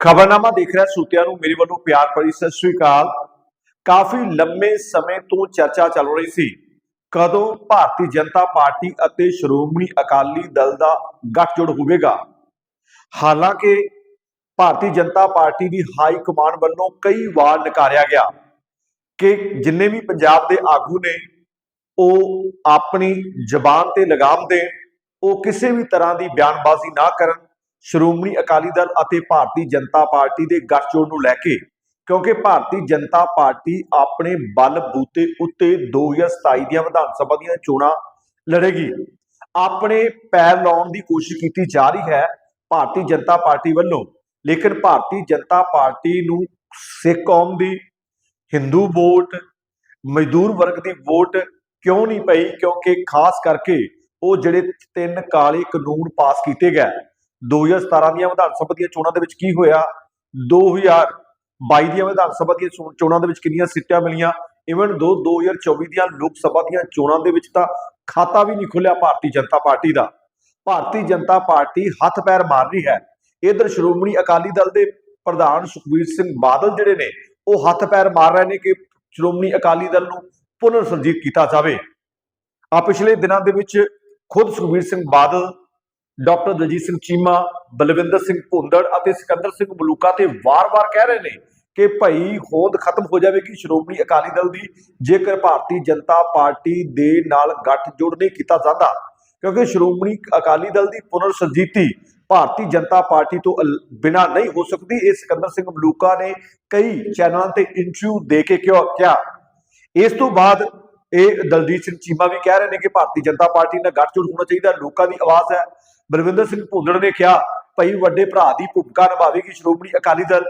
ਖਬਰਨਾਮਾ ਦੇਖ ਰਿਹਾ ਸੂਤਿਆਂ ਨੂੰ, ਮੇਰੇ ਵੱਲੋਂ ਪਿਆਰ ਭਰੀ ਸਤਿ ਸ੍ਰੀ ਅਕਾਲ। ਕਾਫੀ ਲੰਮੇ ਸਮੇਂ ਤੋਂ ਚਰਚਾ ਚੱਲ ਰਹੀ ਸੀ, ਕਦੋਂ ਭਾਰਤੀ ਜਨਤਾ ਪਾਰਟੀ ਅਤੇ ਸ਼੍ਰੋਮਣੀ ਅਕਾਲੀ ਦਲ ਦਾ ਗੱਠਜੋੜ ਹੋਵੇਗਾ? ਹਾਲਾਂਕਿ ਭਾਰਤੀ ਜਨਤਾ ਪਾਰਟੀ ਦੀ ਹਾਈ ਕਮਾਂਡ ਵੱਲੋਂ ਕਈ ਵਾਰ ਨਕਾਰਿਆ ਗਿਆ ਕਿ ਜਿੰਨੇ ਵੀ ਪੰਜਾਬ ਦੇ ਆਗੂ ਨੇ, ਉਹ ਆਪਣੀ ਜ਼ਬਾਨ ਤੇ ਲਗਾਮ ਦੇਣ, ਉਹ ਕਿਸੇ ਵੀ ਤਰ੍ਹਾਂ ਦੀ ਬਿਆਨਬਾਜ਼ੀ ਨਾ ਕਰਨ ਸ਼੍ਰੋਮਣੀ ਅਕਾਲੀ ਦਲ ਅਤੇ ਭਾਰਤੀ ਜਨਤਾ ਪਾਰਟੀ ਦੇ ਗੱਠਜੋੜ ਨੂੰ ਲੈ ਕੇ, ਕਿਉਂਕਿ ਭਾਰਤੀ ਜਨਤਾ ਪਾਰਟੀ ਆਪਣੇ ਬਲ ਬੂਤੇ ਉੱਤੇ 2027 ਦੀਆਂ ਵਿਧਾਨ ਸਭਾ ਦੀਆਂ ਚੋਣਾਂ ਲੜੇਗੀ। ਆਪਣੇ ਪੈਰ ਲਾਉਣ ਦੀ ਕੋਸ਼ਿਸ਼ ਕੀਤੀ ਜਾ ਰਹੀ ਹੈ ਭਾਰਤੀ ਜਨਤਾ ਪਾਰਟੀ ਵੱਲੋਂ, ਲੇਕਿਨ ਭਾਰਤੀ ਜਨਤਾ ਪਾਰਟੀ ਨੂੰ ਸਿੱਖ ਕੌਮ ਦੀ ਹਿੰਦੂ ਵੋਟ, ਮਜ਼ਦੂਰ ਵਰਗ ਦੀ ਵੋਟ ਕਿਉਂ ਨਹੀਂ ਪਈ? ਕਿਉਂਕਿ ਖਾਸ ਕਰਕੇ ਉਹ ਜਿਹੜੇ ਤਿੰਨ ਕਾਲੇ ਕਾਨੂੰਨ ਪਾਸ ਕੀਤੇ ਗਏ। 2017 ਦੀਆਂ ਵਿਧਾਨ ਸਭਾ ਦੀਆਂ ਚੋਣਾਂ ਦੇ ਵਿੱਚ ਕੀ ਹੋਇਆ? 2022 ਦੀਆਂ ਵਿਧਾਨ ਸਭਾ ਦੀਆਂ ਚੋਣਾਂ ਦੇ ਵਿੱਚ ਕਿੰਨੀਆਂ ਸੀਟਾਂ ਮਿਲੀਆਂ? ਇਵਨ ਦੋ 2024 ਦੀਆਂ ਲੋਕ ਸਭਾ ਦੀਆਂ ਚੋਣਾਂ ਦੇ ਵਿੱਚ ਤਾਂ ਖਾਤਾ ਵੀ ਨਹੀਂ ਖੁੱਲਿਆ ਭਾਰਤੀ ਜਨਤਾ ਪਾਰਟੀ ਦਾ। ਭਾਰਤੀ ਜਨਤਾ ਪਾਰਟੀ ਹੱਥ ਪੈਰ ਮਾਰ ਰਹੀ ਹੈ। ਇਧਰ ਸ਼੍ਰੋਮਣੀ ਅਕਾਲੀ ਦਲ ਦੇ ਪ੍ਰਧਾਨ ਸੁਖਬੀਰ ਸਿੰਘ ਬਾਦਲ ਜਿਹੜੇ ਨੇ, ਉਹ ਹੱਥ ਪੈਰ ਮਾਰ ਰਹੇ ਨੇ ਕਿ ਸ਼੍ਰੋਮਣੀ ਅਕਾਲੀ ਦਲ ਨੂੰ ਪੁਨਰ ਸੁਰਜੀਤ ਕੀਤਾ ਜਾਵੇ। ਆ ਪਿਛਲੇ ਦਿਨਾਂ ਦੇ ਵਿੱਚ ਖੁਦ ਸੁਖਬੀਰ ਸਿੰਘ ਬਾਦਲ ਡਾਕਟਰ ਦਲਜੀਤ ਸਿੰਘ ਚੀਮਾ, ਬਲਵਿੰਦਰ ਸਿੰਘ ਭੁੰਦੜ ਅਤੇ ਸਿਕੰਦਰ ਸਿੰਘ ਮਲੂਕਾ ਤੇ ਵਾਰ-ਵਾਰ ਕਹਿ ਰਹੇ ਨੇ ਕਿ ਭਾਈ ਹੋਂਦ ਖਤਮ ਹੋ ਜਾਵੇਗੀ ਸ਼੍ਰੋਮਣੀ ਅਕਾਲੀ ਦਲ ਦੀ, ਜੇਕਰ ਭਾਰਤੀ ਜਨਤਾ ਪਾਰਟੀ ਦੇ ਨਾਲ ਗੱਠਜੋੜ ਨਹੀਂ ਕੀਤਾ ਜਾਂਦਾ। ਕਿਉਂਕਿ ਸ਼੍ਰੋਮਣੀ ਅਕਾਲੀ ਦਲ ਦੀ ਪੁਨਰ ਸੁਰਜੀਤੀ ਭਾਰਤੀ ਜਨਤਾ ਪਾਰਟੀ ਤੋਂ ਬਿਨਾ ਨਹੀਂ ਹੋ ਸਕਦੀ। ਇਹ ਸਿਕੰਦਰ ਸਿੰਘ ਮਲੂਕਾ ਨੇ ਕਈ ਚੈਨਲਾਂ ਤੇ ਇੰਟਰਵਿਊ ਦੇ ਕੇ ਕਿਹਾ ਕਿਹਾ। ਇਸ ਤੋਂ ਬਾਅਦ ਇਹ ਦਲਜੀਤ ਸਿੰਘ ਚੀਮਾ ਵੀ ਕਹਿ ਰਹੇ ਨੇ ਕਿ ਭਾਰਤੀ ਜਨਤਾ ਪਾਰਟੀ ਨਾਲ ਗੱਠਜੋੜ ਹੋਣਾ ਚਾਹੀਦਾ। ਲੋਕਾਂ ਦੀ ਆਵਾਜ਼ ਹੈ। ਬਲਵਿੰਦਰ ਸਿੰਘ ਭੁੰਦੜ ਨੇ ਕਿਹਾ, ਭਾਈ ਵੱਡੇ ਭਰਾ ਦੀ ਭੂਮਿਕਾ ਨਿਭਾਵੇਗੀ ਸ਼੍ਰੋਮਣੀ ਅਕਾਲੀ ਦਲ।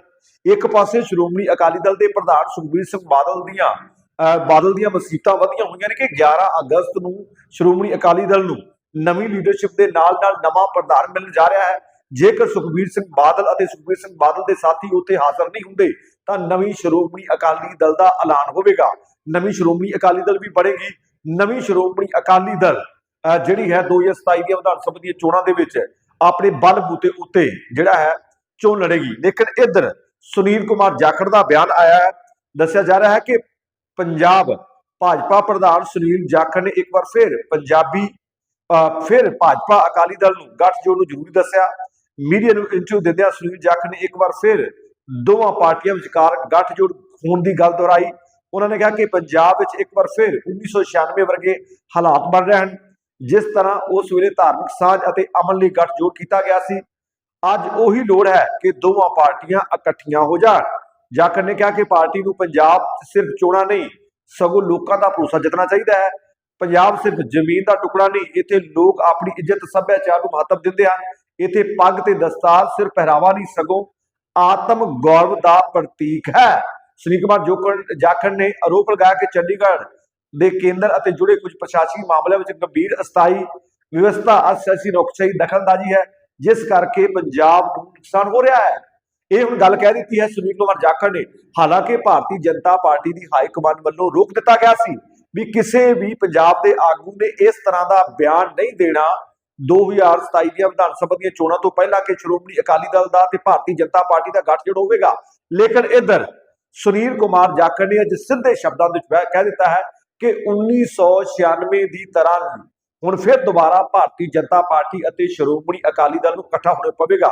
ਇੱਕ ਪਾਸੇ ਸ਼੍ਰੋਮਣੀ ਅਕਾਲੀ ਦਲ ਦੇ ਪ੍ਰਧਾਨ ਸੁਖਬੀਰ ਸਿੰਘ ਬਾਦਲ ਦੀਆਂ, ਅਹ, ਬਾਦਲ ਦੀਆਂ ਮਸੀਤਾਂ ਵਧੀਆਂ ਹੋਈਆਂ ਨੇ ਕਿ 11 ਅਗਸਤ ਨੂੰ ਸ਼੍ਰੋਮਣੀ ਅਕਾਲੀ ਦਲ ਨੂੰ ਨਵੀਂ ਲੀਡਰਸ਼ਿਪ ਦੇ ਨਾਲ-ਨਾਲ ਨਵਾਂ ਪ੍ਰਧਾਨ ਮਿਲਣ ਜਾ ਰਿਹਾ ਹੈ। ਜੇਕਰ ਸੁਖਬੀਰ ਸਿੰਘ ਬਾਦਲ ਅਤੇ ਸੁਖਬੀਰ ਸਿੰਘ ਬਾਦਲ ਦੇ ਸਾਥੀ ਉੱਥੇ ਹਾਜ਼ਰ ਨਹੀਂ ਹੁੰਦੇ, ਤਾਂ ਨਵੀਂ ਸ਼੍ਰੋਮਣੀ ਅਕਾਲੀ ਦਲ ਦਾ ਐਲਾਨ ਹੋਵੇਗਾ। ਨਵੀਂ ਸ਼੍ਰੋਮਣੀ ਅਕਾਲੀ ਦਲ ਵੀ ਬਣੇਗੀ। ਨਵੀਂ ਸ਼੍ਰੋਮਣੀ ਅਕਾਲੀ ਦਲ ਜਿਹੜੀ ਹੈ 2027 ਦੀਆਂ ਵਿਧਾਨ ਸਭਾ ਦੀਆਂ ਚੋਣਾਂ ਦੇ ਵਿੱਚ ਆਪਣੇ ਬਲ ਬੂਤੇ ਉੱਤੇ ਜਿਹੜਾ ਹੈ ਚੋਣ ਲੜੇਗੀ। ਲੇਕਿਨ ਇੱਧਰ ਸੁਨੀਲ ਕੁਮਾਰ ਜਾਖੜ ਦਾ ਬਿਆਨ ਆਇਆ ਹੈ। ਦੱਸਿਆ ਜਾ ਰਿਹਾ ਹੈ ਕਿ ਪੰਜਾਬ ਭਾਜਪਾ ਪ੍ਰਧਾਨ ਸੁਨੀਲ ਜਾਖੜ ਨੇ ਇੱਕ ਵਾਰ ਫਿਰ ਪੰਜਾਬੀ, ਅਹ ਫਿਰ ਭਾਜਪਾ ਅਕਾਲੀ ਦਲ ਨੂੰ ਗੱਠਜੋੜ ਨੂੰ ਜ਼ਰੂਰੀ ਦੱਸਿਆ। ਮੀਡੀਆ ਨੂੰ ਇੰਟਰਵਿਊ ਦਿੰਦਿਆਂ ਸੁਨੀਲ ਜਾਖੜ ਨੇ ਇੱਕ ਵਾਰ ਫਿਰ ਦੋਵਾਂ ਪਾਰਟੀਆਂ ਵਿਚਕਾਰ ਗੱਠਜੋੜ ਹੋਣ ਦੀ ਗੱਲ ਦੁਹਰਾਈ। ਉਹਨਾਂ ਨੇ ਕਿਹਾ ਕਿ ਪੰਜਾਬ ਵਿੱਚ ਇੱਕ ਵਾਰ ਫਿਰ 1996 ਵਰਗੇ ਹਾਲਾਤ ਬਣ ਰਹੇ ਹਨ। ਜਿਸ ਤਰ੍ਹਾਂ ਉਸ ਵੇਲੇ ਧਾਰਮਿਕ ਸਾਂਝ ਅਤੇ ਅਮਨ ਲਈ ਗੱਠਜੋੜ ਕੀਤਾ ਗਿਆ ਸੀ, ਅੱਜ ਉਹੀ ਲੋੜ ਹੈ ਕਿ ਦੋਵਾਂ ਪਾਰਟੀਆਂ ਇਕੱਠੀਆਂ ਹੋ ਜਾਣ। ਜਾਖੜ ਨੇ ਕਿਹਾ ਕਿ ਪਾਰਟੀ ਨੂੰ ਪੰਜਾਬ ਸਿਰਫ ਚੋਣਾਂ ਨਹੀਂ, ਸਗੋਂ ਲੋਕਾਂ ਦਾ ਭਰੋਸਾ ਜਿੱਤਣਾ ਚਾਹੀਦਾ ਹੈ। ਪੰਜਾਬ ਸਿਰਫ ਜ਼ਮੀਨ ਦਾ ਟੁਕੜਾ ਨਹੀਂ, ਇੱਥੇ ਲੋਕ ਆਪਣੀ ਇੱਜ਼ਤ, ਸੱਭਿਆਚਾਰ ਨੂੰ ਮਹੱਤਵ ਦਿੰਦੇ ਹਨ। ਇੱਥੇ ਪੱਗ ਤੇ ਦਸਤਾਰ ਸਿਰਫ ਪਹਿਰਾਵਾ ਨਹੀਂ, ਸਗੋਂ ਆਤਮ ਗੌਰਵ ਦਾ ਪ੍ਰਤੀਕ ਹੈ। ਸੁਨੀਲ ਕੁਮਾਰ ਜੋਕੜ ਜਾਖੜ ਨੇ ਆਰੋਪ ਲਗਾਇਆ ਕਿ ਚੰਡੀਗੜ੍ਹ ਦੇ ਕੇਂਦਰ ਅਤੇ ਜੁੜੇ ਕੁਝ ਪ੍ਰਸ਼ਾਸਕੀ ਮਾਮਲਿਆਂ ਵਿੱਚ ਗੰਭੀਰ ਅਸਥਾਈ ਵਿਵਸਥਾ ਅਸਿਆਸੀ ਨੁਕਸਾਈ ਦਖਲਅੰਦਾਜ਼ੀ ਹੈ, ਜਿਸ ਕਰਕੇ ਪੰਜਾਬ ਨੂੰ ਨੁਕਸਾਨ ਹੋ ਰਿਹਾ ਹੈ। ਇਹ ਹੁਣ ਗੱਲ ਕਹਿ ਦਿੱਤੀ ਹੈ ਸੁਨੀਲ ਕੁਮਾਰ ਜਾਖੜ ਨੇ। ਹਾਲਾਂਕਿ ਭਾਰਤੀ ਜਨਤਾ ਪਾਰਟੀ ਦੀ ਹਾਈ ਕਮਾਂਡ ਵੱਲੋਂ ਰੋਕ ਦਿੱਤਾ ਗਿਆ ਸੀ ਵੀ ਕਿਸੇ ਵੀ ਪੰਜਾਬ ਦੇ ਆਗੂ ਨੇ ਇਸ ਤਰ੍ਹਾਂ ਦਾ ਬਿਆਨ ਨਹੀਂ ਦੇਣਾ। 2027 ਦੀਆਂ ਵਿਧਾਨ ਸਭਾ ਦੀਆਂ ਚੋਣਾਂ ਤੋਂ ਪਹਿਲਾਂ ਕਿ ਸ਼੍ਰੋਮਣੀ ਅਕਾਲੀ ਦਲ ਦਾ ਤੇ ਭਾਰਤੀ ਜਨਤਾ ਪਾਰਟੀ ਦਾ ਗੱਠਜੋੜ ਹੋਵੇਗਾ। ਲੇਕਿਨ ਇੱਧਰ ਸੁਨੀਲ ਕੁਮਾਰ ਜਾਖੜ ਨੇ ਅੱਜ ਸਿੱਧੇ ਸ਼ਬਦਾਂ ਵਿੱਚ ਕਹਿ ਦਿੱਤਾ ਹੈ ਕਿ 1996 ਦੀ ਤਰ੍ਹਾਂ ਹੁਣ ਫਿਰ ਦੁਬਾਰਾ ਭਾਰਤੀ ਜਨਤਾ ਪਾਰਟੀ ਅਤੇ ਸ਼੍ਰੋਮਣੀ ਅਕਾਲੀ ਦਲ ਨੂੰ ਇਕੱਠਾ ਹੋਣਾ ਪਵੇਗਾ।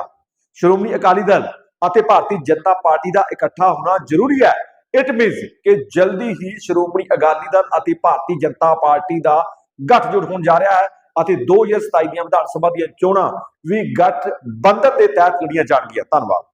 ਸ਼੍ਰੋਮਣੀ ਅਕਾਲੀ ਦਲ ਅਤੇ ਭਾਰਤੀ ਜਨਤਾ ਪਾਰਟੀ ਦਾ ਇਕੱਠਾ ਹੋਣਾ ਜ਼ਰੂਰੀ ਹੈ। ਇਟ ਮੀਨਸ ਕਿ ਜਲਦੀ ਹੀ ਸ਼੍ਰੋਮਣੀ ਅਕਾਲੀ ਦਲ ਅਤੇ ਭਾਰਤੀ ਜਨਤਾ ਪਾਰਟੀ ਦਾ ਗੱਠਜੋੜ ਹੋਣ ਜਾ ਰਿਹਾ ਹੈ ਅਤੇ 2027 ਦੀਆਂ ਵਿਧਾਨ ਸਭਾ ਦੀਆਂ ਚੋਣਾਂ ਵੀ ਗੱਠ ਬੰਧਨ ਦੇ ਤਹਿਤ ਲੜੀਆਂ ਜਾਣਗੀਆਂ। ਧੰਨਵਾਦ।